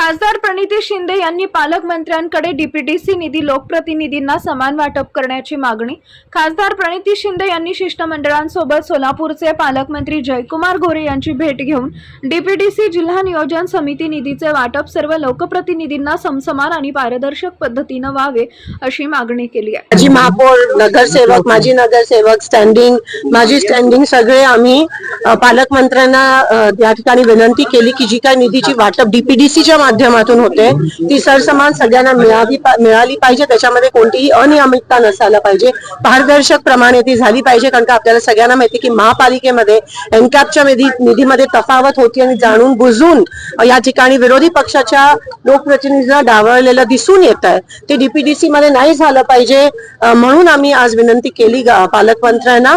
खासदार प्रणिती शिंदे यांनी पालकमंत्र्यांकडे डीपीडीसी निधी लोकप्रतिनिधींना समान वाटप करण्याची मागणी. खासदार प्रणिती शिंदे यांनी शिष्टमंडळांसोबत सोलापूरचे पालकमंत्री जयकुमार गोरे यांची भेट घेऊन डीपीडीसी जिल्हा नियोजन समिती निधीचे वाटप सर्व लोकप्रतिनिधींना समसमान आणि पारदर्शक पद्धतीनं व्हावे अशी मागणी केली आहे. माजी महापौर नगरसेवक माजी नगरसेवक स्टँडिंग माजी स्टँडिंग सगळे आम्ही पालकमंत्र्यांना या ठिकाणी विनंती केली की जी काय निधीची वाटप डीपीडीसीच्या माध्यमातून होते. ती सरसमान सगळ्यांना मिळावी मिळाली पाहिजे. त्याच्यामध्ये कोणतीही अनियमितता नसायला पाहिजे. पारदर्शक प्रमाणे ती झाली पाहिजे कारण का आपल्याला सगळ्यांना माहिती की महापालिकेमध्ये एनकॅपच्या निधी निधीमध्ये तफावत होती आणि जाणून बुजून या ठिकाणी विरोधी पक्षाच्या लोकप्रतिनिधींना डावळलेलं दिसून येत आहे. ते डीपीडीसी मध्ये नाही झालं पाहिजे म्हणून आम्ही आज विनंती केली पालकमंत्र्यांना.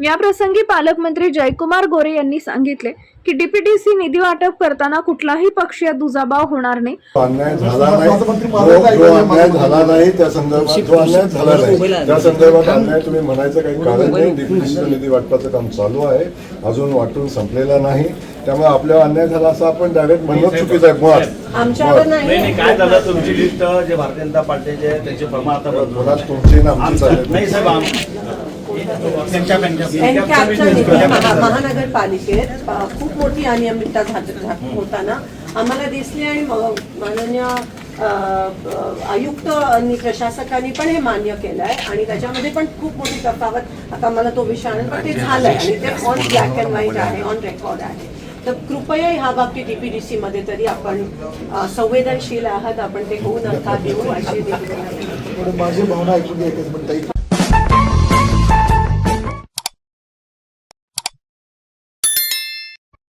आहे. या प्रसंगी पालकमंत्री जयकुमार गोरे यांनी सांगितले की डीपीडीसी निधी वाटप करताना कुठलाही पक्षीय दुजाभाव होणार नाही. अन्याय झाला नाही जो जो अन्याय झाला नाही त्या संदर्भात जो अन्याय झाला नाही त्या संदर्भात अन्याय तुम्ही म्हणायचं काही कारण नाही. डिफिनिशन निधी वाटपाचं काम चालू आहे. अजून वाटून संपलेला नाही. त्यामुळे आपल्यावर अन्याय झाला असं आपण डायरेक्ट म्हणणं चुकीचं आहे. मुळात. आमच्यावर. नाही. काय झालं? तुमची लिस्ट जे भारतीय जनता पार्टीचे आहे, त्यांचे प्रमाण आता तुमची ना आमची चालेल नाही साहेब त्यांच्या एनकॅपच्या निधी महा- महानगरपालिकेत खूप मोठी अनियमितता होताना आम्हाला दिसली आणि माननीय आयुक्त आणि प्रशासकांनी पण हे मान्य केलं आहे आणि त्याच्यामध्ये पण खूप मोठी तफावत. आता मला तो विषय आणेल पण ते झालंय आणि ते ऑन ब्लॅक अँड व्हाईट आहे ऑन रेकॉर्ड आहे. तर कृपया ह्या बाबतीत डीपीडीसी मध्ये तरी आपण संवेदनशील आहात आपण ते होऊ नका देऊ अशी. माझी भावना ऐकून